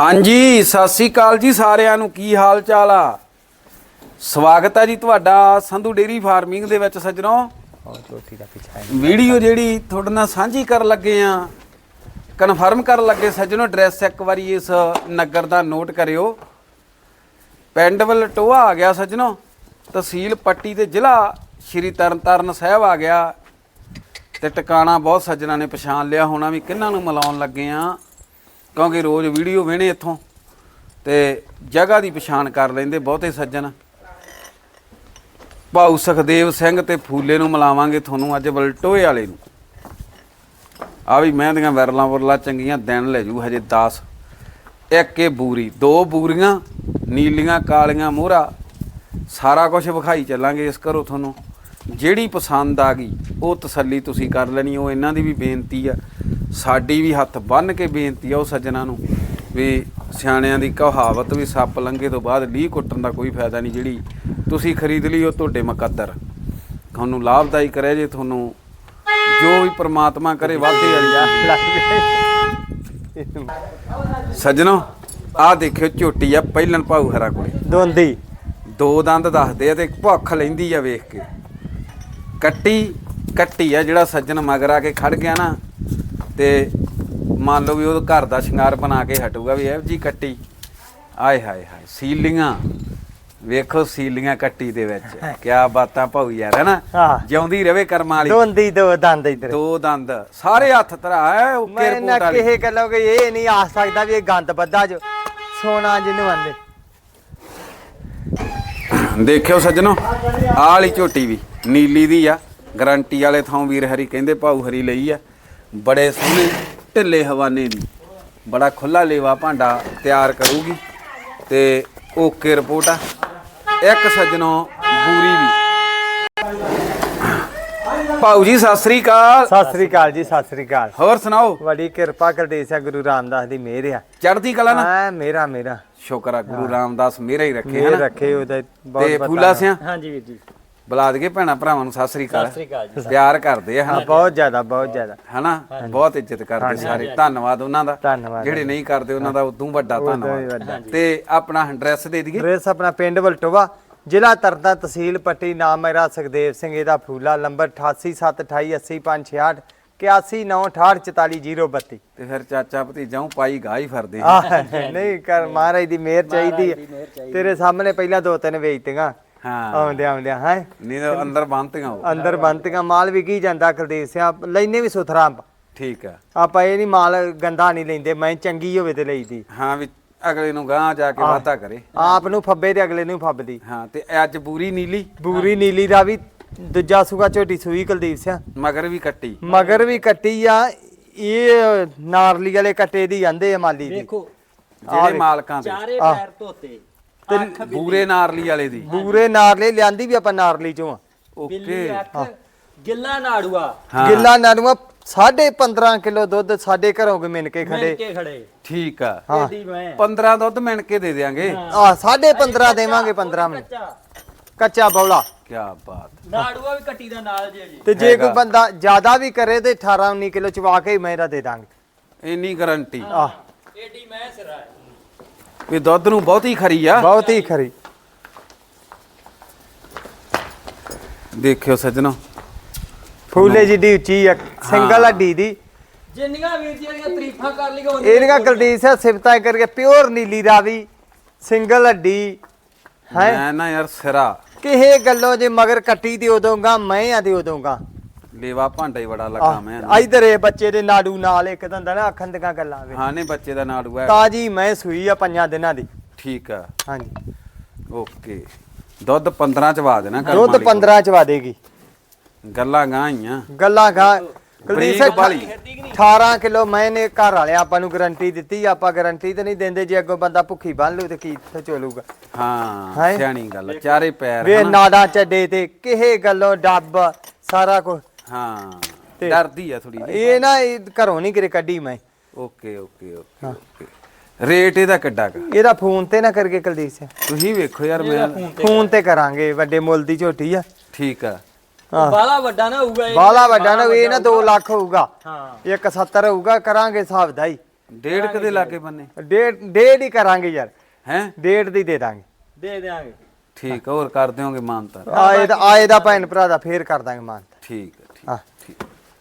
ਹਾਂਜੀ ਸਤਿ ਸ੍ਰੀ ਅਕਾਲ ਜੀ ਸਾਰਿਆਂ ਨੂੰ। ਕੀ ਹਾਲ ਚਾਲ ਆ? ਸਵਾਗਤ ਆ ਜੀ ਤੁਹਾਡਾ ਸੰਧੂ ਡੇਰੀ ਫਾਰਮਿੰਗ ਦੇ ਵਿੱਚ ਸੱਜਣੋ। ਵੀਡੀਓ ਜਿਹੜੀ ਤੁਹਾਡੇ ਨਾਲ ਸਾਂਝੀ ਕਰਨ ਲੱਗੇ ਆ ਕਨਫਰਮ ਕਰਨ ਲੱਗੇ ਸੱਜਣੋ ਐਡਰੈਸ ਇੱਕ ਵਾਰੀ ਇਸ ਨਗਰ ਦਾ ਨੋਟ ਕਰਿਓ। ਪਿੰਡ ਵਲਟੋਆ ਆ ਗਿਆ ਸੱਜਣੋ ਤਹਿਸੀਲ ਪੱਟੀ ਤੇ ਜ਼ਿਲ੍ਹਾ ਸ਼੍ਰੀ ਤਰਨਤਾਰਨ ਸਾਹਿਬ ਆ ਗਿਆ। ਤੇ ਟਿਕਾਣਾ ਬਹੁਤ ਸੱਜਣਾ ਨੇ ਪਛਾਣ ਲਿਆ ਹੋਣਾ ਵੀ ਕਿਹਨਾਂ ਨੂੰ ਮਿਲਾਉਣ ਲੱਗੇ ਆ। ਕਿਉਂਕਿ ਰੋਜ਼ ਵੀਡੀਓ ਵੇਣੇ ਇੱਥੋਂ ਤੇ ਜਗ੍ਹਾ ਦੀ ਪਛਾਣ ਕਰ ਲੈਂਦੇ ਬਹੁਤੇ ਸੱਜਣ। ਭਾਊ ਸੁਖਦੇਵ ਸਿੰਘ ਤੇ ਫੂਲੇ ਨੂੰ ਮਿਲਾਵਾਂਗੇ ਤੁਹਾਨੂੰ ਅੱਜ ਬਲਟੋਏ ਵਾਲੇ ਨੂੰ। ਆ ਵੀ ਮੈਂ ਦੀਆਂ ਵਰਲਾਂ ਵਰਲਾ ਚੰਗੀਆਂ ਦਿਨ ਲੈ ਜੂ ਹਜੇ 10 ਇੱਕ ਇਹ ਬੂਰੀ, ਦੋ ਬੂਰੀਆਂ, ਨੀਲੀਆਂ, ਕਾਲੀਆਂ ਮੋਹਰਾ। ਸਾਰਾ ਕੁਝ ਵਿਖਾਈ ਚੱਲਾਂਗੇ ਇਸ ਕਰੋ ਤੁਹਾਨੂੰ। ਜਿਹੜੀ ਪਸੰਦ ਆ ਗਈ, ਉਹ ਤਸੱਲੀ ਤੁਸੀਂ ਕਰ ਲੈਣੀ, ਉਹ ਇਹਨਾਂ ਦੀ ਵੀ ਬੇਨਤੀ ਆ। ਸਾਡੀ ਵੀ ਹੱਥ ਬੰਨ ਕੇ ਬੇਨਤੀ ਆ ਉਹ ਸੱਜਣਾ ਨੂੰ ਵੀ ਸਿਆਣਿਆਂ ਦੀ ਕਹਾਵਤ ਵੀ ਸੱਪ ਲੰਘੇ ਤੋਂ ਬਾਅਦ ਲੀਹ ਕੁੱਟਣ ਦਾ ਕੋਈ ਫਾਇਦਾ ਨਹੀਂ ਜਿਹੜੀ ਤੁਸੀਂ ਖਰੀਦ ਲਈ ਉਹ ਤੁਹਾਡੇ ਮੁਕੱਦਰ। ਤੁਹਾਨੂੰ ਲਾਭਦਾਈ ਕਰੇ ਜੇ ਤੁਹਾਨੂੰ ਜੋ ਵੀ ਪ੍ਰਮਾਤਮਾ ਕਰੇ ਵਾਧੇ ਵਾਲੀ ਆ ਸੱਜਣੋ ਆਹ ਦੇਖਿਓ ਝੋਟੀ ਆ ਪਹਿਲਨ ਭਾਊ ਹਰਾ ਕੋਲੇ दोंदी ਦੋ ਦੰਦ ਦੱਸਦੇ ਆ ਤੇ ਭੁੱਖ ਲੈਂਦੀ ਆ ਵੇਖ ਕੇ। ਕੱਟੀ ਕੱਟੀ ਆ ਜਿਹੜਾ ਸੱਜਣ ਮਗਰ ਆ ਕੇ ਖੜ ਗਿਆ ਨਾ ਤੇ ਮੰਨ ਲਓ ਵੀ ਉਹ ਘਰ ਦਾ ਸ਼ਿੰਗਾਰ ਬਣਾ ਕੇ ਹਟੂਗਾ ਵੀ ਇਹ ਜੀ ਕੱਟੀ। ਆਏ ਹਾਏ ਹਾਏ ਸੀਲੀਆਂ। ਵੇਖੋ ਸੀਲੀਆਂ ਕੱਟੀ ਦੇ ਵਿੱਚ। ਕੀ ਬਾਤਾਂ ਭਾਉ ਯਾਰ ਹੈ ਨਾ? ਜਿਉਂਦੀ ਰਵੇ ਕਰਮਾਂ ਵਾਲੀ। ਦੋਂਦੀ ਦੋ ਦੰਦ ਇਧਰ। ਦੋ ਦੰਦ। ਸਾਰੇ ਹੱਥ ਧਰਾ ਹੈ ਉਹ ਕਿਰਪੋਟ ਵਾਲੀ। ਮੈਂ ਕਿਹੇ ਗੱਲੋਂ ਇਹ ਨਹੀਂ ਆ ਸਕਦਾ ਵੀ ਇਹ ਗੰਦ ਬੱਦਾ ਜੋ। ਸੋਨਾ ਜਿਹਨੂੰ ਆਂਦੇ। ਦੇਖਿਓ ਸੱਜਣੋ ਆਹ ਵਾਲੀ ਝੋਟੀ ਵੀ ਨੀਲੀ ਦੀ ਆ। ਗਰੰਟੀ ਵਾਲੇ ਥਾਂ ਵੀਰ ਹਰੀ ਕਹਿੰਦੇ ਭਾਉ ਹਰੀ ਲਈ ਆ। ਬੜੇ ਸੋਹਣੇ ਢਿੱਲੇ ਹਵਾਨੇ ਦੀ। ਬੜਾ ਖੁੱਲਾ ਲੇਵਾ ਭਾਂਡਾ ਤਿਆਰ ਕਰੂਗੀ ਤੇ ਓਕੇ ਰਿਪੋਰਟ ਆ। ਇੱਕ ਸੱਜਣੋ ਬੂਰੀ ਵੀ। ਪਾਉ ਜੀ ਸਤਿ ਸ੍ਰੀ ਅਕਾਲ। ਸਤਿ ਸ੍ਰੀ ਅਕਾਲ ਜੀ ਸਤਿ ਸ੍ਰੀ ਅਕਾਲ। ਹੋਰ ਸੁਣਾਓ? ਬੜੀ ਕਿਰਪਾ ਕਰਦੇਸ਼ ਆ ਗੁਰੂ ਰਾਮਦਾਸ ਦੀ ਮਿਹਰ ਆ। ਚੜਦੀ ਕਲਾ ਨਾ? ਹਾਂ ਮੇਰਾ ਮੇਰਾ। ਸ਼ੁਕਰ ਆ ਗੁਰੂ ਰਾਮਦਾਸ ਮੇਰਾ ਹੀ ਰੱਖੇ ਹਨ? ਰੱਖੇ ਉਹਦਾ ਬਹੁਤ ਤੇ ਫੂਲਾ ਸਿਆ? ਹਾਂਜੀ ਵੀਰ ਜੀ। ਬੁਲਾ ਦਈਏ ਭੈਣਾ ਭਰਾਵਾਂ ਨੂੰ ਸਤਿ ਸ੍ਰੀ ਪਿਆਰ ਕਰਦੇ ਹਨ? ਬਹੁਤ ਜ਼ਿਆਦਾ ਬਹੁਤ ਜ਼ਿਆਦਾ। ਹਨਾ? ਬਹੁਤ ਇੱਜ਼ਤ ਕਰਦੇ ਸਾਰੇ। ਧੰਨਵਾਦ ਉਹਨਾਂ ਦਾ। ਜਿਹੜੇ ਨਹੀਂ ਕਰਦੇ ਉਹਨਾਂ ਦਾ ਉਦੋਂ ਵੱਡਾ ਧੰਨਵਾਦ। ਤੇ ਆਪਣਾ ਐਡਰੈਸ ਦੇ ਦਈਏ। ਐਡਰੈਸ ਆਪਣਾ ਪਿੰਡ ਵਲਟੋਵਾ ਜ਼ਿਲ੍ਹਾ ਤਰਦਾ ਤਹਿਸੀਲ ਪੱਟੀ ਨਾਮ ਮੇਰਾ ਸੁਖਦੇਵ ਸਿੰਘ ਇਹਦਾ ਫੂਲਾ ਨੰਬਰ 8872880568 8198844032 ਤੇ ਫਿਰ ਚਾਚਾ ਭਤੀਜਾਂ ਪਾਈ ਗਾਈ ਫਰਦੇ ਨਹੀਂ ਕਰ ਮਹਾਰਾਜ ਦੀ ਮਿਹਰ ਚਾਹੀਦੀ ਹੈ ਤੇਰੇ ਸਾਹਮਣੇ ਪਹਿਲਾਂ ਦੋ ਤਿੰਨ ਵੇਚਤੀਆਂ। ਹਾਂ। ਆਉਂਦੇ ਆਉਂਦੇ ਹੈ? ਨਹੀਂ ਤਾਂ ਅੰਦਰ ਬੰਨਤੀਆਂ ਉਹ। ਅੰਦਰ ਬੰਤੀਆਂ ਮਾਲ ਵਿਕੀ ਜਾਂਦਾ ਕੁਲਦੀਪ ਸਿੰਘ ਲੈਨੇ ਵੀ ਸੁਥਰਾ ਆਪਾਂ। ਠੀਕ ਆ। ਆਪਾਂ ਇਹ ਨਹੀਂ ਮਾਲ ਗੰਦਾ ਨਹੀਂ ਲੈਂਦੇ ਮੈਂ ਚੰਗੀ ਹੋਵੇ ਤੇ ਲਈਦੀ। ਹਾਂ ਵੀ ਅਗਲੇ ਨੂੰ ਗਾਂ ਜਾ ਕੇ ਵਾਧਾ ਕਰੇ। ਆਪ ਨੂੰ ਫੱਬੇ ਤੇ ਅਗਲੇ ਨੂੰ ਫੱਬਦੀ। ਹਾਂ ਤੇ ਅੱਜ ਪੂਰੀ ਨੀਲੀ। ਬੂਰੀ ਨੀਲੀ ਦਾ ਵੀ ਦੂਜਾ ਸੂਗਾ ਝੋਟੀ ਸੂਈ ਕੁਲਦੀਪ ਸਿੰਘ। ਮਗਰ ਵੀ ਕੱਟੀ। ਮਗਰ ਵੀ ਕੱਟੀ ਆ ਇਹ ਨਾਰਲੀ ਵਾਲੇ ਕੱਟੇ ਦੀ ਜਾਂਦੇ ਆ ਮਾਲੀ ਦੀ। ਦੇਖੋ ਜਿਹੜੇ ਮਾਲਕਾਂ ਦੇ। ਚਾਰੇ। ਪੈਰ ਧੋਤੇ। ਅੱਖ ਬੂਰੇ ਨਾਰਲੀ ਵਾਲੇ ਦੀ। ਬੂਰੇ ਨਾਰਲੇ ਲਿਆਂਦੀ ਵੀ ਆਪਾਂ ਨਾਰਲੀ ਚੋਂ ਆ। ਓਕੇ। ਗਿੱਲਾ ਨਾੜੂਆ। ਗਿੱਲਾ ਨਾਰੂਆ ਸਾਢੇ 15 ਕਿਲੋ ਦੁੱਧ ਸਾਡੇ ਘਰੋਂ ਕੇ ਮਿਣ ਕੇ ਮਿਲ ਖੜੇ ਕੇ ਖੜੇ। ਠੀਕ ਆ। ਹਾਂ। ਏਡੀ ਮੈਂ। 15 ਦੁੱਧ ਮਿਣ ਕੇ ਦੇ ਦਿਆਂਗੇ। ਆ ਸਾਢੇ 15 ਦੇਵਾਂਗੇ 15 ਮਿੰਟ। ਕੱਚਾ। ਕੱਚਾ ਬੌਲਾ। ਕੀ ਬਾਤ। ਨਾੜੂਆ ਵੀ ਕੱਟੀ ਦਾ ਨਾਲ ਜੇ ਜੀ। ਤੇ ਜੇ। ਕੋਈ ਬੰਦਾ ਜ਼ਿਆਦਾ ਵੀ ਕਰੇ ਤੇ 18 19 ਕਿਲੋ ਚਵਾ ਕੇ ਹੀ ਮੇਰਾ ਦੇ ਦਾਂਗੇ। ਇੰਨੀ ਗਾਰੰਟੀ ਆ ਏਡੀ ਮੈਂ ਸਿਰਾ। ਵੀ ਦੁੱਧ ਨੂੰ ਬਹੁਤੀ ਖਰੀ ਆ। ਬਹੁਤ ਹੀ ਖਰੀ। ਦੇਖਿਓ ਸੱਜਣੋ। ਫੂਲੇ ਜਿੱਡੀ ਉੱਚੀ ਆ ਸਿੰਗਲ ਹੱਡੀ ਦੀ। ਜਿੰਨੀਆਂ ਵੀਰ ਜੀ ਦੀਆਂ ਤਾਰੀਫਾਂ ਕਰ ਲਈਆਂ ਇਹਨੀਆਂ ਕੁਲਦੀਪ ਸਿੰਘ ਸਿਫਤਾਂ ਕਰਕੇ ਪਿਓਰ ਨੀਲੀ ਰਾਵੀ ਸਿੰਗਲ ਹੱਡੀ ਹੈ? ਮੈਂ ਨਾ ਯਾਰ ਸਿਰਾ। ਕਿਹੇ ਗੱਲੋਂ ਜੇ ਮਗਰ ਕੱਟੀ ਤੇ ਉਦੋਂਗਾ ਮੈਂ ਆ ਤੇ ਉਦੋਂਗਾ ਲੇਵਾ ਭਾਂਡਾ ਹੀ ਬੜਾ ਲੱਗਾ ਮੈਂ ਇਧਰ ਇਹ ਬੱਚੇ ਦੇ ਨਾੜੂ ਨਾਲ ਇੱਕ ਦੰਦਾ ਨਾ ਅੱਖਾਂ ਦੀਆਂ ਗੱਲਾਂ ਵੇ ਹਾਂ ਨੇ ਬੱਚੇ ਦਾ ਨਾੜੂ ਹੈ। ਤਾਜੀ ਮੈਂ ਸੂਈ ਆ ਪੰਜਾਂ ਦਿਨਾਂ ਦੀ। ਠੀਕ ਆ। ਹਾਂਜੀ। ਓਕੇ। ਦੁੱਧ 15 ਚ ਵਾ ਦੇਣਾ ਕਰਮ ਦੁੱਧ ਵਾਲੀ 15 ਚ ਵਾਦੇਗੀ। ਗੱਲਾਂ ਗਾਈਆਂ ਗੱਲਾਂ ਖਾ ਬਰੀਕ ਕੁਲਦੀਪ। ਸਿੰਘ 18 ਕਿਲੋ ਮੈਨੇ ਘਰ ਵਾਲੇ ਆਪਾਂ ਨੂੰ ਗਾਰੰਟੀ ਦਿੱਤੀ ਆਪਾਂ ਗਾਰੰਟੀ ਤੇ ਨਹੀਂ ਦਿੰਦੇ ਜੇ ਅੱਗੋਂ ਬੰਦਾ ਭੁੱਖੀ ਬੰਨ ਲੂ ਤੇ ਕੀ ਚੋਲੂਗਾ। ਹਾਂ? ਸਿਆਣੀ ਗੱਲ ਚਾਰੇ ਪੈਰ ਵੇ ਹਨਾ? ਨਾੜਾ ਚੱਡੇ ਤੇ ਕਿਹੇ ਗੱਲੋਂ ਡੱਬ ਸਾਰਾ ਕੁਝ ਹਾਂ। ਤੇ- ਡਰਦੀ ਆ ਥੋੜੀ ਇਹ ਨਾ ਇਹ ਘਰੋਂ ਨਹੀਂ ਕਿਰੇ ਕੱਢੀ ਮੈਂ। Okay okay okay okay. Rate ਇਹਦਾ ਕਿੱਡਾ ਕ? ਇਹਦਾ ਫੋਨ ਤੇ ਨਾ ਕਰਕੇ ਕੁਲਦੀਪ ਸਿੰਘ। ਤੁਸੀਂ ਵੇਖੋ ਯਾਰ ਮੈਂ ਫੋਨ ਤੇ ਕਰਾਂਗੇ। ਵੱਡੇ ਮੁੱਲ ਦੀ ਝੋਟੀ ਆ। ਠੀਕ ਆ। ਹਾਂ। ਬਾਲਾ ਵੱਡਾ ਨਾ ਹੋਊਗਾ ਇਹ। ਬਾਲਾ ਵੱਡਾ ਨਾ ਇਹ ਨਾ 2 ਲੱਖ ਹੋਊਗਾ। ਹਾਂ। ਇੱਕ 70 ਹੋਊਗਾ ਕਰਾਂਗੇ ਹਿਸਾਬ ਦਾ ਹੀ ਡੇਢ ਕਦੇ ਲਾਗੇ ਬੰਨੇ। ਡੇਢ ਡੇਢ ਹੀ ਕਰਾਂਗੇ ਯਾਰ। ਹੈ? ਡੇਢ ਦੀ ਦੇ ਦਾਂਗੇ। ਦੇ ਦੇਾਂਗੇ ਠੀਕ ਆ, ਹੋਰ ਕਰ ਦਿਓਗੇ ਮਾਨਤਾ। ਆਏ ਦਾ ਆਏ ਦਾ ਭੈਣ ਭਰਾ ਦਾ ਫੇਰ ਕਰ ਦਾਂਗੇ ਮਾਨ ਠੀਕ ਆ,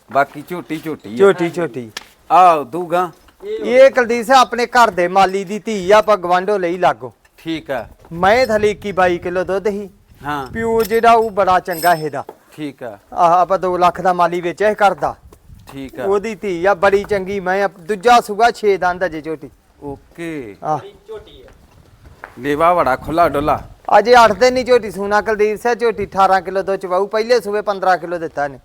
ਬਾਕੀ ਝੋਟੀ ਝੋਟੀ ਆ। ਛੋਟੀ ਛੋਟੀ ਆ ਦੂਗਾ। ਇਹ ਕੁਲਦੀਪ ਸਿੰਘ ਆਪਣੇ ਘਰ ਦੇ ਮਾਲੀ ਦੀ ਧੀ ਆ ਆਪਾਂ ਗਵਾਂਢੋ ਲਈ ਲਾਗੋ। ਠੀਕ ਆ। ਮੈਂ ਥਲੀ 21 22 ਕਿਲੋ ਦੁੱਧ ਹੀ ਹਾਂ। ਪਿਓ ਜਿਹੜਾ ਉਹ ਬੜਾ ਚੰਗਾ ਇਹਦਾ। ਠੀਕ ਆ। ਆਹ ਆਪਾਂ 2 ਲੱਖ ਦਾ ਮਾਲੀ ਵੇਚਿਆ ਇਹ ਕਰਦਾ ਠੀਕ ਆ। ਉਹਦੀ ਧੀ ਆ ਬੜੀ ਚੰਗੀ। ਮੈਂ ਦੂਜਾ ਸੂਗਾ 6 ਦੰਦ ਅਜੇ ਝੋਟੀ। ਓਕੇ। ਆਹ। ਝੋਟੀ ਲੇਵਾ ਬੜਾ ਖੁੱਲਾ ਡੁੱਲਾ ਅਜੇ 8 ਦਿਨ ਨਹੀਂ ਝੋਟੀ ਸੂਣਾ ਕੁਲਦੀਪ ਸਿੰਘ। ਝੋਟੀ 18 ਕਿਲੋ ਦੁੱਧ ਚਵਾਉ ਪਹਿਲੇ ਸੂਵੇ 15 ਕਿਲੋ ਦਿੱਤਾ ਨੇ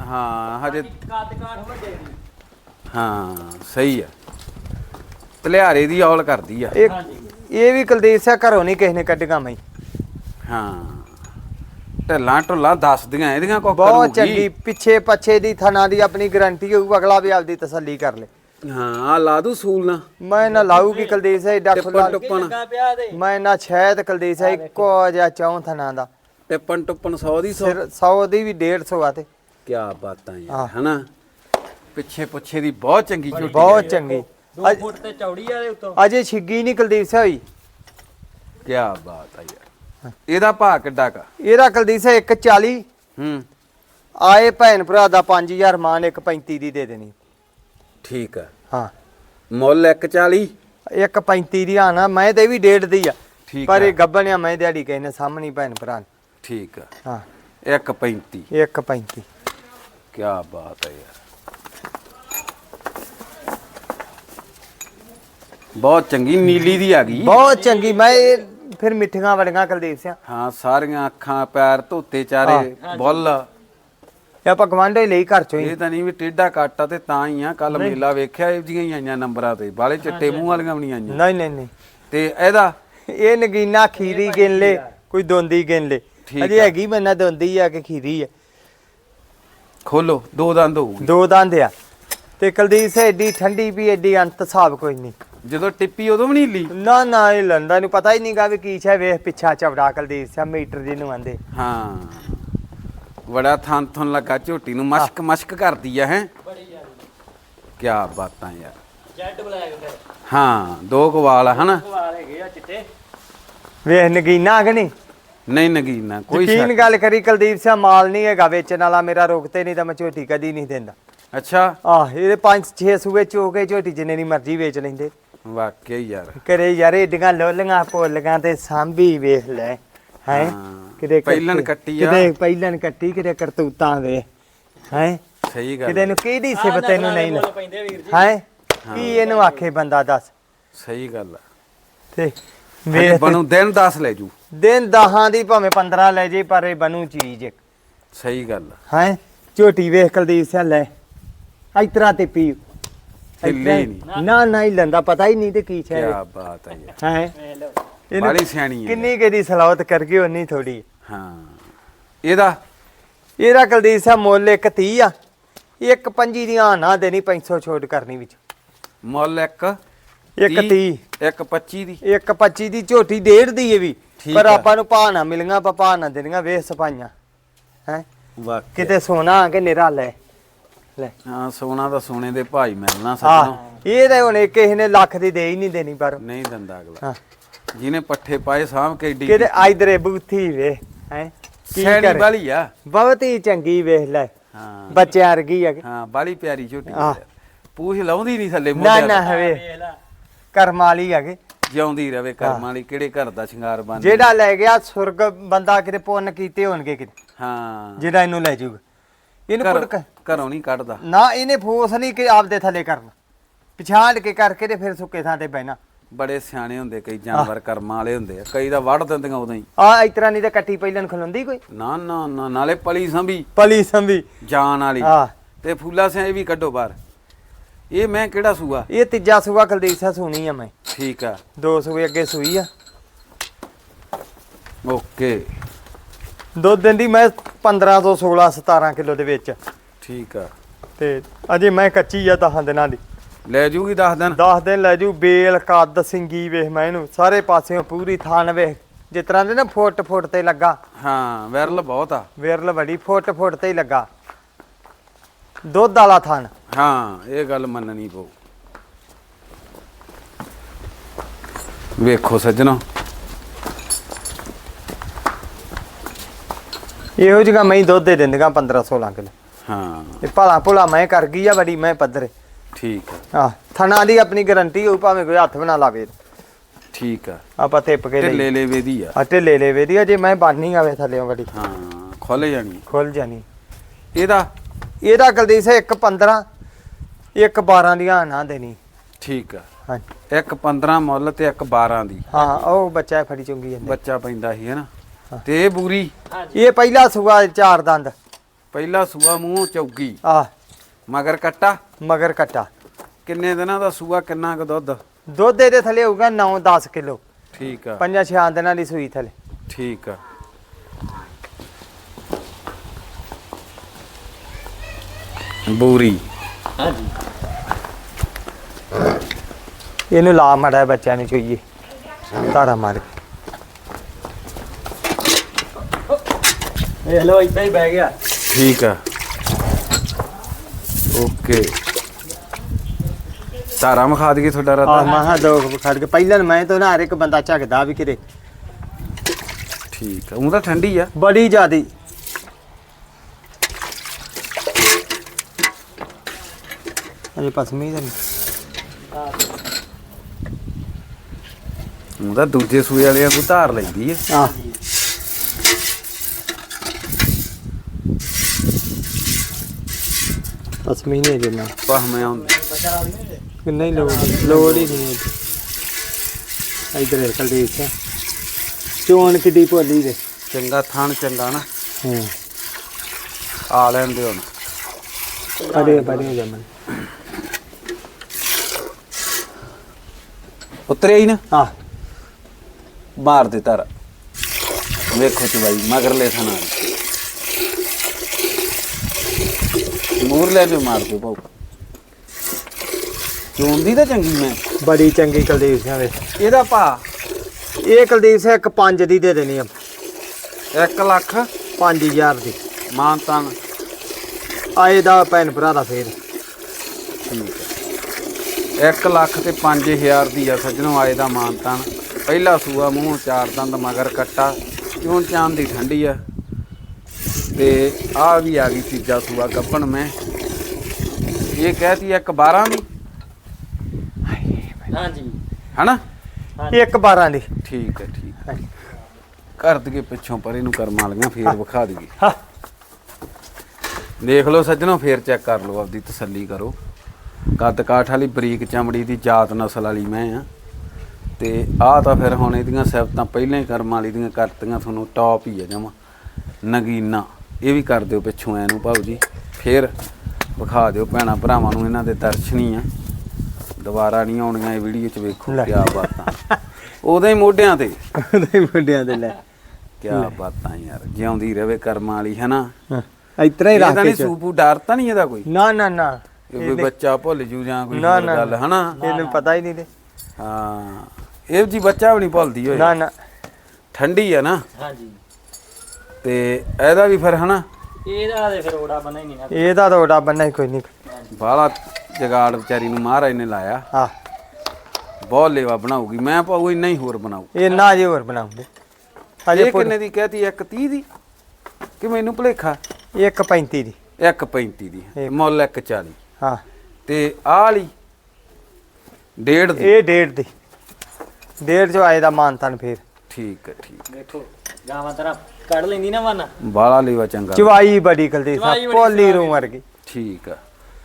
ਹਾਂ ਹਜੇ ਕੱਦ ਕਾਠ ਵੱਡੇ ਦੀ ਹਾਂ ਸਹੀ ਆ। ਤਲਿਆਰੇ ਦੀ ਔਲ ਕਰਦੀ ਆ। ਇਹ ਇਹ ਵੀ ਕੁਲਦੀਪ ਸਿੰਘ ਘਰੋਂ ਨਹੀਂ ਕਿਸੇ ਨੇ ਕੱਢੀਆਂ ਮੈਂ ਹਾਂ। ਢੱਲਾਂ ਢੁੱਲਾਂ ਦੱਸਦੀਆਂ ਇਹਦੀਆਂ ਕੋ ਬਹੁਤ ਚੰਗੀ ਪਿੱਛੇ ਪੱਛੇ ਦੀ ਥਣਾ ਦੀ ਆਪਣੀ ਗਾਰੰਟੀ ਹੋਊ ਅਗਲਾ ਵੀ ਆਪਦੀ ਤਸੱਲੀ ਕਰ ਲੇ। ਹਾਂ ਆ ਲਾ ਦੂ ਸੂਲ ਨਾ। ਮੈਂ ਨਾ ਲਾਊਗੀ ਕੁਲਦੀਪ ਸਿੰਘ ਏਡਾ ਟਿੱਪਣ ਮੈਂ ਨਾ ਸ਼ਾਇਦ ਕੁਲਦੀਪ ਸਿੰਘ ਇੱਕੋ ਜਿਹਾ ਚੌਂ ਥਣਾ ਦਾ। ਟਿੱਪਣ ਟੁੱਪਣ 100 ਦੀ 100 ਫਿਰ 100 ਦੀ ਵੀ 150 ਆ ਤੇ। ਕੀ ਬਾਤਾਂ ਹਾਂ। ਯਾਰ ਹਨਾ? ਪਿੱਛੇ ਪੁੱਛੇ ਦੀ ਬਹੁਤ ਚੰਗੀ ਝੋਟੀ ਬਹੁਤ ਚੰਗੀ। 2 ਫੁੱਟ ਤੇ ਚੌੜੀ ਆ ਦੇ ਉੱਤੋਂ। ਅਜੇ ਛਿੱਗੀ ਨਹੀਂ ਕੁਲਦੀਪ ਸਿੰਘ ਹੋਈ। ਕੀ ਬਾਤ ਆ ਯਾਰ। ਇਹਦਾ ਭਾਅ ਕਿੱਡਾ ਕਾ? ਇਹਦਾ ਕੁਲਦੀਪ ਸਿੰਘ 140 ਹੂੰ। ਆਏ ਭੈਣ ਭਰਾ ਦਾ 5000 ਮਾਨ 135 ਦੀ ਦੇ ਦੇਣੀ। ਠੀਕ ਆ। ਹਾਂ। ਮੁੱਲ 140 135 ਦੀ ਆਣਾ ਮੈਂ ਤੇ ਇਹ ਵੀ ਡੇਢ ਦੀ ਆ। ਠੀਕ ਪਰ ਆ। ਇਹ ਗੱਬਣਿਆ ਮੈਂ ਦਿਹਾੜੀ ਕਹਿੰਦੇ ਸਾਹਮਣੀ ਭੈਣ ਭਰਾ ਨੇ। ਠੀਕ ਆ। ਹਾਂ। 135 135 ਕੀ ਬਾਤ ਹੈ ਯਾਰ। ਬਹੁਤ ਚੰਗੀ ਨੀਲੀ ਦੀ ਆ ਗਈ। ਬਹੁਤ ਚੰਗੀ ਮੈਂ ਇਹ ਫਿਰ ਮਿੱਠੀਆਂ ਵੜੀਆਂ ਕੁਲਦੀਪ ਸਿੰਘ ਹਾਂ ਸਾਰੀਆਂ ਅੱਖਾਂ ਪੈਰ ਧੋਤੇ ਚਾਰੇ ਬੁੱਲ। ਇਹ ਆਪਾਂ ਗਵਾਂਢੇ ਲਈ ਘਰ ਚੋਂ ਹੀ। ਇਹ ਤਾਂ ਨਹੀਂ ਵੀ ਟੇਡਾ ਕਾਟਾ ਤੇ ਤਾਂ ਹੀ ਆ ਕੱਲ ਮੇਲਾ ਵੇਖਿਆ ਇਹ ਜੀਆਂ ਹੀ ਆਈਆਂ ਨੰਬਰਾਂ ਤੇ ਬਾਲੇ ਚਿੱਟੇ ਮੂੰਹ ਵਾਲੀਆਂ ਵੀ ਨਹੀਂ ਆਈਆਂ। ਨਹੀਂ ਨਹੀਂ ਨਹੀਂ। ਤੇ ਇਹਦਾ? ਇਹ ਨਗੀਨਾ ਖੀਰੀ ਗਿਣ ਲੈ ਕੋਈ ਦੋਂਦੀ ਗਿਣ ਲੈ। ਅਜੇ ਆ। ਹੈਗੀ ਮੈਨਾਂ ਦੋਂਦੀ ਆ ਕਿ ਖੀਰੀ ਆ। ਖੋਲੋ ਦੋ ਦੰਦ ਹੋਊਗੀ। ਦੋ ਦੰਦ ਆ। ਤੇ ਕੁਲਦੀਪ ਸਿੰਘ ਏਡੀ ਠੰਡੀ ਵੀ ਏਡੀ ਅੰਤ ਹਿਸਾਬ ਕੋਈ ਨਹੀਂ। ਜਦੋਂ ਟਿੱਪੀ ਉਦੋਂ ਵੀ ਨਹੀਂ ਲੀ ਨਾ ਨਾ ਇਹ ਲੰਦਾ ਨੂੰ ਪਤਾ ਹੀ ਨਹੀਂਗਾ ਵੀ ਕੀ ਛੇ ਵੇਖ ਪਿੱਛਾ ਚਵੜਾ ਕੁਲਦੀਪ ਸਿੰਘ ਮੀਟਰ ਜਿਹਨੂੰ ਆਂਦੇ। ਹਾਂ। ਬੜਾ ਥਾਂ ਥੁੰ ਲੱਗਾ ਝੋਟੀ ਨੂੰ ਮਸ਼ਕ ਮਸ਼ਕ ਕਰਦੀ ਆ ਹੈ? ਬੜੀ ਕੀ ਬਾਤਾਂ ਯਾਰ। ਜੈਡ ਬਲੈਕ ਫਿਰ। ਹਾਂ ਦੋ ਕਵਾਲ ਹਨਾ? ਵਾਲ ਹੈਗੇ ਆ ਚਿੱਟੇ। ਵੇਖ ਨਗੀਨਾ ਕਿ ਨਹੀਂ ਨਗੀਨਾ ਕੋਈ ਯਕੀਨ ਗੱਲ ਕਰੀ ਕੁਲਦੀਪ ਸਿੰਘ ਮਾਲ ਨਹੀਂ ਹੈਗਾ ਵੇਚਣ ਵਾਲਾ ਮੇਰਾ ਰੁਕਤੇ ਨਹੀਂ ਤਾਂ ਮੈਂ ਝੋਟੀ ਕਦੀ ਨਹੀਂ ਦਿੰਦਾ। ਅੱਛਾ। ਆਹ ਇਹਦੇ 5-6 ਸੂਏ ਚੋ ਕੇ ਝੋਟੀ ਜਿੰਨੇ ਦੀ ਮਰਜ਼ੀ ਵੇਚ ਲੈਂਦੇ। ਵਾਕਿਆ ਯਾਰ। ਕਰੇ ਯਾਰ ਏਡੀਆਂ ਲੋਲੀਆਂ ਪੋਲੀਆਂ ਤੇ ਸਾਂਭੀ ਵੇਖ ਲੈ ਹੈ? ਕਿਤੇ ਪਹਿਲਣ ਕੱਟੀ ਆ। ਕਿਤੇ ਪਹਿਲਣ ਕੱਟੀ ਕਿਤੇ ਕਰਤੂਤਾਂ ਦੇ ਹੈ? ਸਹੀ ਗੱਲ ਕਿਤੇ ਨੂੰ ਕਿਹਦੀ ਸਿਫਤ ਤੈਨੂੰ ਨਹੀਂ ਨਾ ਹੈ। ਕੀ ਇਹਨੂੰ ਆਖੇ ਬੰਦਾ ਦੱਸ? ਸਹੀ ਗੱਲ ਆ। ਤੇ ਵੇਖ ਬਣੂ ਦਿਨ 10 ਲੈ ਜੂ। ਦਿਨ ਦਹਾਂ ਦੀ ਭਾਵੇਂ 15 ਲੈ ਜੇ ਪਰ ਇਹ ਬਣੂ ਚੀਜ਼ ਸਹੀ ਗੱਲ ਹੈ? ਝੋਟੀ ਵੇਖ ਕੁਲਦੀਪ ਸਿੰਘ ਲੈ। ਇਤਰਾ ਤੇ ਪੀ। ਨਾ ਨਾ ਹੀ ਲੰਦਾ ਪਤਾ ਹੀ ਨਹੀਂ ਤੇ ਕੀ ਕੀ ਹੈ ਬਾਤ ਹੈ? ਇਹਨੂੰ ਬਾਲੀ ਸਿਆਣੀ ਹੈ ਕਿੰਨੀ ਕਿਹਦੀ ਸਲਾਵਤ ਕਰ ਗਈ ਉਨੀ ਥੋੜੀ ਹਾਂ। ਇਹਦਾ? ਇਹਦਾ ਕੁਲਦੀਪ ਸਿੰਘ ਮੁੱਲ ਇੱਕ 30 ਆ। ਇੱਕ ਪੰਜੀ ਦੀਆਂ ਨਾ ਦੇਣੀ 500 ਛੋਟ ਕਰਨੀ ਵਿੱਚ। ਮੁੱਲ ਇੱਕ ਇੱਕ 30 ਇੱਕ 25 ਦੀ। ਇੱਕ 25 ਦੀ ਝੋਟੀ ਡੇਢ ਦੀ ਵੀ। ਪਰ। ਆਪਾਂ ਨੂੰ ਭਾਅ ਨਾ ਮਿਲੀਆਂ ਆਪਾਂ ਭਾਅ ਨਾ ਦੇਣੀਆਂ ਵੇਖ ਸਪਾਈਆਂ ਹੈ? ਵਾਕਿਆ। ਕਿਤੇ ਸੋਨਾ ਆ ਕੇ ਨਿਰਾ ਲੈ। ਲੈ। ਹਾਂ ਸੋਨਾ ਦਾ ਸੋਨੇ ਦੇ ਭਾਈ ਮਿਲਣਾ ਸੱਜਣੋ। ਇਹ ਤਾਂ ਹੁਣ ਕਿਸੇ ਨੇ ਲੱਖ ਦੀ ਦੇ ਹੀ ਨਹੀਂ ਦੇਣੀ ਪਰ ਨਹੀਂ ਦਿੰਦਾ ਅਗਲਾ। ਹਾਂ। ਜਿਹਨੇ ਪੱਠੇ ਪਾਏ ਸਾਂਭ ਕੇ ਏਡੀ ਕਿਤੇ ਆਇਦਰੇ ਬੂਥੀ ਵੇ ਹੈ? ਸੈਣੀ? ਵਾਲੀ ਆ। ਬਹੁਤ ਹੀ ਚੰਗੀ ਵੇਖ ਲੈ। ਹਾਂ। ਬੱਚਿਆਂ ਵਰਗੀ ਆ। ਹਾਂ ਬਾਲੀ ਪਿਆਰੀ ਝੋਟੀ। ਪੂਛ ਲਾਉਂਦੀ ਨਹੀਂ ਥੱਲੇ ਨਾ ਮੋਢਿਆਂ ਨਾ ਤੇ। ਕਰਮ ਵਾਲੀ ਹੈਗੇ। ਜਿਉਂਦੀ ਰਵੇ ਕਰਮਾਂ ਵਾਲੀ ਕਿਹੜੇ ਘਰ ਦਾ ਸ਼ਿੰਗਾਰ ਬਣ ਜਿਹੜਾ ਲੈ ਗਿਆ ਸੁਰਗ ਬੰਦਾ ਕਿਤੇ ਪੁੰਨ ਕੀਤੇ ਹੋਣਗੇ ਕਿਤੇ। ਹਾਂ। ਜਿਹੜਾ ਇਹਨੂੰ ਲੈ ਜਾਊਗਾ। ਇਹਨੂੰ ਘਰ- ਪੁੱਟ ਘਰੋਂ ਨਹੀਂ ਕੱਢਦਾ। ਨਾ ਇਹਨੇ ਫੋਰਸ ਨਹੀਂ ਕਿ ਆਪਦੇ ਥੱਲੇ ਕਰਨਾ ਪਛਾੜ ਕੇ ਕਰਕੇ ਤੇ ਫਿਰ ਸੁੱਕੇ ਥਾਂ ਤੇ ਬਹਿਣਾ। ਬੜੇ ਸਿਆਣੇ ਹੁੰਦੇ ਕਈ ਜਾਨਵਰ ਕਰਮਾਂ ਵਾਲੇ ਹੁੰਦੇ ਆ। ਕਈ ਤਾਂ ਵੜ ਦਿੰਦੀਆਂ ਉਦੋਂ ਹੀ। ਆ ਇਸ ਤਰ੍ਹਾਂ ਨਹੀਂ ਤਾਂ ਕੱਟੀ ਪਹਿਲਾਂ ਖਲੋਂਦੀ ਕੋਈ? ਨਾ ਨਾ ਨਾ ਨਾਲੇ ਪਲੀ ਸੰਭੀ। ਪਲੀ ਸੰਭੀ। ਜਾਨ ਵਾਲੀ। ਆ ਤੇ ਫੂਲਾ ਸਿਆ ਇਹ ਵੀ ਕੱਢੋ ਬਾਹਰ। ਇਹ ਮੈਂ ਕਿਹੜਾ ਸੂਆ? ਇਹ ਤੀਜਾ ਸੂਆ ਕੁਲਦੀਪ ਸਿੰਘ ਸੁਣੀ ਆ ਮੈਂ। ਠੀਕ ਆ। ਦੋ ਸੂਏ ਅੱਗੇ ਸੂਈ ਆ। ਓਕੇ। ਦੁੱਧ ਦਿੰਦੀ ਮੈਂ 15 ਤੋਂ 16 17 ਕਿਲੋ ਦੇ ਵਿੱਚ। ਠੀਕ ਆ। ਤੇ ਅਜੇ ਮੈਂ ਕੱਚੀ ਆ ਦਹਾਂ ਦਿਨਾਂ ਦੀ। ਲੈ ਜੂਗੀ 10 ਦਿਨ? 10 ਦਿਨ ਲੈ ਜੂ ਬੇਲ ਕੱਦ ਸਿੰਗੀ ਵੇਖ ਮੈਂ ਇਹਨੂੰ। ਸਾਰੇ ਪਾਸਿਓਂ ਪੂਰੀ ਥਾਨ ਵੇਖ। ਜਿਸ ਤਰ੍ਹਾਂ ਦੇ ਨਾ ਫੁੱਟ ਫੁੱਟ ਤੇ ਲੱਗਾ। ਹਾਂ ਵਿਰਲ ਬਹੁਤ ਆ। ਵਿਰਲ ਬੜੀ ਫੁੱਟ ਫੁੱਟ ਤੇ ਹੀ ਲੱਗਾ। ਦੁੱਧ ਵਾਲਾ ਥਾਨ ਹਾਂ ਇਹ ਗੱਲ ਮੰਨਣੀ ਪਊ। ਵੇਖੋ ਸੱਜਣੋ। ਇਹੋ ਜਿਹਾ ਮੈਂ ਦੁੱਧ ਦੇ ਦਿੰਦੀਆਂ 15 16 ਕਿਲੋ। ਹਾਂ। ਇਹ ਭਲਾ ਭੁਲਾ ਮੈਂ ਕਰ ਗਈ ਆ ਬੜੀ ਮੈਂ ਪੱਧਰ। ਠੀਕ ਆ। ਆ ਥਣਾ ਦੀ ਆਪਣੀ ਗਾਰੰਟੀ ਹੋਊ ਭਾਵੇਂ ਕੋਈ ਹੱਥ ਬਣਾ ਲਾਵੇ। ਠੀਕ ਆ। ਆਪਾਂ ਤਿੱਪ ਕੇ ਢਿੱਲੇ ਲੈਵੇ ਦੀ ਆ। ਆ ਢਿੱਲੇ ਲੈ ਵੇਦੀ ਜੇ ਮੈਂ ਬਾਨੀ ਆਵੇ ਥੱਲੇ ਬੜੀ। ਹਾਂ ਖੁੱਲ ਜਾਣੀ। ਖੁੱਲ ਜਾਣੀ। ਇਹਦਾ ਇਹਦਾ ਕੁਲਦੀਪ ਸਿੰਘ ਇੱਕ 15 ਇੱਕ 12 ਦੀਆਂ ਨਾ ਦੇਣੀ। ਠੀਕ ਆ। ਹਾਂਜੀ। ਇੱਕ 15 ਮੁੱਲ ਤੇ ਇੱਕ 12 ਦੀ। ਹਾਂ ਉਹ ਬੱਚਾ ਫੜੀ ਚੁੰਗੀ ਜਾਂਦੇ। ਬੱਚਾ ਪੈਂਦਾ ਸੀ ਹੈਨਾ? ਤੇ ਇਹ ਬੂਰੀ? ਇਹ ਪਹਿਲਾ ਸੂਆ ਚਾਰ ਦੰਦ। ਪਹਿਲਾ ਸੂਆ ਮੂੰਹ ਚੌਗੀ। ਆ। ਮਗਰ ਕੱਟਾ? ਮਗਰ ਕਟਾ। ਕਿੰਨੇ ਦਿਨਾਂ ਦਾ ਸੂਆ ਕਿੰਨਾ ਕੁ ਦੁੱਧ? ਦੁੱਧ ਇਹਦੇ ਥੱਲੇ ਹੋਊਗਾ 9-10 ਕਿਲੋ। ਠੀਕ ਆ। ਪੰਜਾਂ ਛਿਆਂ ਦਿਨਾਂ ਦੀ ਸੂਈ ਥੱਲੇ। ਠੀਕ ਆ। ਬੂਰੀ। ਹਾਂਜੀ। ਇਹਨੂੰ ਲਾ ਮੜਾ ਬੱਚਿਆਂ ਨੂੰ ਚੋਈਏ। ਧਾਰਾ ਮਾਰ ਕੇ। ਇਹ ਲੋ ਇੱਥੇ ਹੀ ਬਹਿ ਗਿਆ। ਠੀਕ ਆ। ਓਕੇ। ਤਾਰਾ ਮਖਾ ਦਈਏ ਤੁਹਾਡਾ ਆ ਰਾਤਾ ਮਹਾ ਦੋ ਖੜ ਕੇ ਪਹਿਲਾਂ ਮੈਂ ਤਾਂ ਨਾ ਹਰ ਇੱਕ ਬੰਦਾ ਝਗਦਾ ਵੀ ਕਿਰੇ ਠੀਕ ਆ। ਉਹ ਤਾਂ ਠੰਡੀ ਆ। ਬੜੀ ਜ਼ਿਆਦੀ। ਪਸਮੀ ਦਾ ਉਹ ਤਾਂ ਦੂਜੇ ਸੂਏ ਵਾਲਿਆਂ ਕੋ ਧਾਰ ਲੈਂਦੀ ਆ। ਆ ਪਸਮੀ ਨਹੀਂ ਜਨਾ ਪਹਮੇ ਆਉਂਦੇ। ਨਹੀਂ ਲੋੜ ਲੋੜ ਹੀ ਨਹੀਂ ਇਧਰ ਕਲਦੀ ਇੱਥੇ ਚੋਣ ਕਿੱਡੀ ਭੋਲੀ ਦੇ? ਚੰਗਾ ਥਣ ਚੰਗਾ ਨਾ। ਹਾਂ। ਆ ਲੈਂਦੇ ਹੁਣ ਅਰੇ ਬੜੇ ਜਮਨ ਉਤਰਿਆ ਹੀ ਨਾ। ਆ ਮਾਰ ਦੇ ਤਾਰਾ ਵੇਖੋ ਚ ਬਾਈ ਮਗਰਲੇ ਥਣਾ ਮੂਰ ਲੈ ਕੇ ਮਾਰ ਦਿਓ ਪਾਉ ਚੋਂਦੀ ਤਾਂ ਚੰਗੀ ਮੈਂ। ਬੜੀ ਚੰਗੀ ਕੁਲਦੀਪ ਸਿੰਘ ਵੇ ਇਹਦਾ ਭਾ। ਇਹ ਕੁਲਦੀਪ ਸਿੰਘ ਇੱਕ 5 ਦੀ ਦੇ ਦੇਣੀ ਆ। 1 ਲੱਖ। 5000 ਦੀ। ਮਾਨਤਾਨ। ਆਏ ਦਾ ਭੈਣ ਭਰਾ ਦਾ ਫੇਰ। ਠੀਕ। ਹੈ 1 ਲੱਖ ਤੇ 5000 ਦੀ ਆ ਸੱਜਣੋ ਆਏ ਦਾ ਮਾਨਤਾਨ ਪਹਿਲਾ ਸੂਆ ਮੂੰਹ ਚਾਰ ਦੰਦ ਮਗਰ ਕੱਟਾ। ਕਿਉਂ ਚਾਂਦ ਦੀ ਠੰਡੀ ਆ? ਤੇ ਆ ਵੀ ਆ ਗਈ ਤੀਜਾ ਸੂਆ ਗੱਪਣ ਮੈਂ। ਇਹ ਕਹਿਤੀ ਇੱਕ 12 ਦੀ? ਹਾਂਜੀ। ਹਨਾ? ਇੱਕ 12 ਦੀ। ਠੀਕ ਹੈ ਠੀਕ ਹੈ। ਕਰ ਦਈਏ ਪਿੱਛੋਂ ਪਰੇ ਨੂੰ ਕਰਮ ਵਾਲੀਆਂ ਫੇਰ ਵਿਖਾ ਦਈਏ। ਹਾਂ। ਦੇਖ ਲਓ ਸੱਜਣੋ ਫੇਰ ਚੈੱਕ ਕਰ ਲਓ ਆਪਦੀ ਤਸੱਲੀ ਕਰੋ। ਕੱਦ ਕਾਠ ਵਾਲੀ ਬਰੀਕ ਚਮੜੀ ਦੀ ਜਾਤ ਨਸਲ ਵਾਲੀ ਮੈਂ ਆ। ਤੇ ਆਹ ਤਾਂ ਫਿਰ ਹੁਣ ਇਹਦੀਆਂ ਸਿਫਤਾਂ ਪਹਿਲਾਂ ਹੀ ਕਰਮ ਵਾਲੀ ਦੀਆਂ ਕਰਤੀਆਂ ਤੁਹਾਨੂੰ ਟੌਪ ਹੀ ਆ ਜਮਾ। ਨਗੀਨਾ ਇਹ ਵੀ ਕਰ ਦਿਓ ਪਿੱਛੋਂ ਐ ਨੂੰ ਭਾਊ ਜੀ। ਫੇਰ ਵਿਖਾ ਦਿਓ ਭੈਣਾ ਭਰਾਵਾਂ ਨੂੰ ਇਹਨਾਂ ਦੇ ਦਰਸ਼ਨੀ ਆ। ਦੁਬਾਰਾ ਨਹੀਂ ਆਉਣੀਆਂ ਇਹ ਵੀਡੀਓ 'ਚ ਵੇਖੋ। ਕੀ ਬਾਤਾਂ। ਉਹਦੇ ਹੀ ਮੋਢਿਆਂ ਤੇ। ਉਹਦੇ ਮੁੰਡਿਆਂ ਦੇ ਲੈ। ਕੀ ਬਾਤਾਂ ਯਾਰ ਜਿਉਂਦੀ ਰਵੇ ਕਰਮਾਂ ਵਾਲੀ ਹੈ ਨਾ? ਹਾਂ। ਇਤਰਾ ਹੀ ਇਹ ਰੱਖ ਤਾਂ ਕੇ ਨਹੀਂ ਸੂਪੂ ਡਰ ਤਾਂ ਨਹੀਂ ਇਹਦਾ ਕੋਈ? ਨਾ ਨਾ ਨਾ। ਕੋਈ ਬੱਚਾ ਭੁੱਲ ਜੂ ਜਾਂ ਕੋਈ ਨਾ ਹੋਰ ਨਾ ਗੱਲ ਹਨਾ? ਇਹਨੂੰ ਪਤਾ ਹੀ ਨਹੀਂ ਤੇ। ਹਾਂ। ਇਹ ਜੀ ਬੱਚਾ ਵੀ ਨਹੀਂ ਭੁੱਲਦੀ ਹੋਏ ਨਾ ਨਾ। ਠੰਡੀ ਆ ਨਾ। ਹਾਂਜੀ। ਤੇ ਇਹਦਾ ਵੀ ਫਿਰ ਹਨਾ? ਇਹਦਾ ਤੇ ਫਿਰ ਓੜਾ ਬਣਾ ਹੀ ਨਹੀਂ ਨਾ। ਇਹਦਾ ਤਾਂ ਓਡਾ ਬੰਨਾ ਹੀ ਕੋਈ ਨਹੀਂ। ਬਾਹਲਾ ਜਗਾੜ ਵਿਚਾਰੀ ਨੂੰ ਮਹਾਰਾਜ ਨੇ ਲਾਇਆ। ਆ ਬਹੁਤ ਲੇਵਾ ਬਣਾਉਗੀ ਮੈਂ ਪਾਉ ਇੰਨਾ ਹੀ ਹੋਰ ਬਣਾਉ ਇਹ ਨਾ ਜੇ ਹੋਰ ਬਣਾਉਂਦੇ। ਅਜੇ ਇਹ ਕਿੰਨੇ ਦੀ ਕਹਤੀ? ਇੱਕ 30 ਦੀ? ਕਿ ਮੈਨੂੰ ਭੁਲੇਖਾ? ਇੱਕ 35 ਦੀ। ਇੱਕ 35 ਦੀ। ਮੁੱਲ ਇੱਕ 40 ਹਾਂ। ਤੇ ਆਹ ਵਾਲੀ ਡੇਢ ਦੀ। ਇਹ ਡੇਢ ਦੀ। ਡੇਢ ਚੋਂ ਆਏ ਦਾ ਮਾਨਤਨ ਫੇਰ। ਠੀਕ ਹੈ ਠੀਕ ਦੇਖੋ ਗਾਵਾਂ ਤਰ੍ਹਾਂ ਕੱਢ ਲੈਂਦੀ ਨਾ ਮਨ। ਬਾਹਲਾ ਲੇਵਾ ਚੰਗਾ। ਚਵਾਈ ਬੜੀ ਕਲਦੀ ਚਵਾਈ ਸਾ ਬੜੀ ਪੋਲੀ ਰੂ ਵਰਗੀ। ਠੀਕ ਆ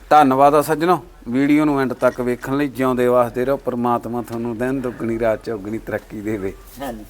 ਧੰਨਵਾਦ ਆ ਸੱਜਣੋ ਵੀਡੀਓ ਨੂੰ ਐਂਡ ਤੱਕ ਵੇਖਣ ਲਈ ਜਿਉਂਦੇ ਵਾਸਤੇ ਰਹੋ ਪ੍ਰਮਾਤਮਾ ਤੁਹਾਨੂੰ ਦਿਨ ਦੁੱਗਣੀ ਰਾਤ ਚੌਗਣੀ ਤਰੱਕੀ ਦੇਵੇ। ਹਾਂਜੀ।